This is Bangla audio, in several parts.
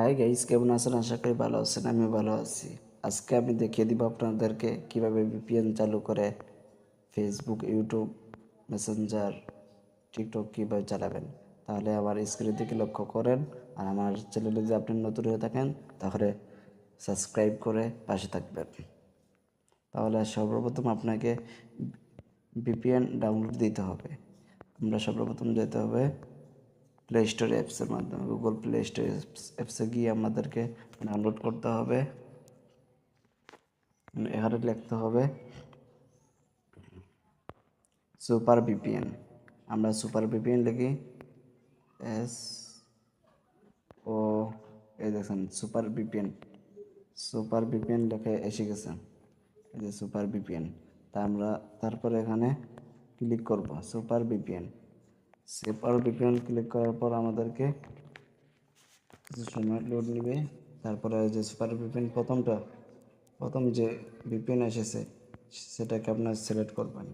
হাই গাইস, কেমন আছেন? আশা করি ভালো আছেন আমি ভালো আছি। আজকে আমি দেখিয়ে দিব আপনাদেরকে কীভাবে ভিপিএন চালু করে ফেসবুক ইউটিউব মেসেঞ্জার টিকটক কীভাবে চালাবেন। তাহলে আমার স্ক্রিনের দিকে লক্ষ্য করেন আর আমার চ্যানেলে যদি আপনি নতুন হয়ে থাকেন, তাহলে সাবস্ক্রাইব করে পাশে থাকবেন। তাহলে সর্বপ্রথম আপনাকে ভিপিএন ডাউনলোড দিতে হবে। আমরা সর্বপ্রথম যেতে হবে প্লে স্টোর অ্যাপসের মাধ্যমে গুগল প্লে স্টোর অ্যাপসে গিয়ে আমাদেরকে ডাউনলোড করতে হবে। এখানে লিখতে হবে সুপার ভিপিএন আমরা সুপার ভিপিএন লিখি। এস ও এই দেখছেন সুপার ভিপিএন সুপার ভিপিএন লেখে এসে গেছে। এই যে সুপার ভিপিএন তা আমরা তারপরে এখানে ক্লিক করব super VPN super VPN click করার পর আমাদেরকে কিছু সময় লোড নেবে। তারপরে যে সুপার ভিপিএন প্রথমটা, প্রথম যে ভিপিএন এসেছে, সেটাকে আপনার সিলেক্ট করবেন।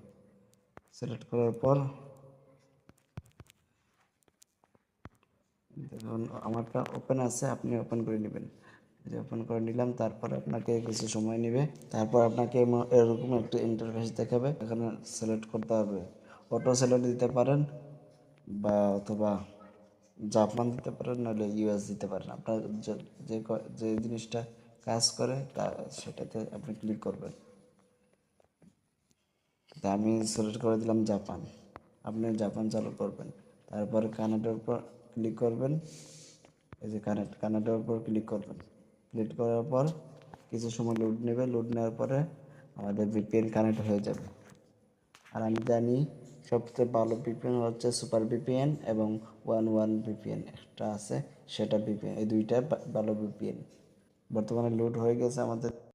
সিলেক্ট করার পর দেখুন, আমারটা ওপেন আছে, আপনি ওপেন করে নেবেন। যে ওপেন করে নিলাম, তারপর আপনাকে কিছু সময় নেবে। তারপর আপনাকে এরকম একটা ইন্টারফেস দেখাবে এখানে সিলেক্ট করতে হবে। অটো সিলেক্ট দিতে পারেন। বা অথবা জাপান দিতে পারেন, নাহলে ইউএস দিতে পারেন। আপনার যে- যে জিনিসটা কাজ করে, তা সেটাতে আপনি ক্লিক করবেন। তা আমি সিলেক্ট করে দিলাম জাপান। আপনি জাপান চালু করবেন। তারপরে কানাডার উপর ক্লিক করবেন। এই যে কানেক্ট কানাডার উপর ক্লিক করবেন। ক্লিক করার পর কিছু সময় লোড নেবে। লোড নেওয়ার পরে আমাদের ভিপিএন কানেক্ট হয়ে যাবে। আর আমি জানি সবচেয়ে ভালো বিপিএন হচ্ছে সুপার বিপিএন এবং ওয়ান ওয়ান বিপিএন একটা আছে, সেটা বিপিএন এই দুইটা ভালো বিপিএন বর্তমানে লোড হয়ে গেছে আমাদের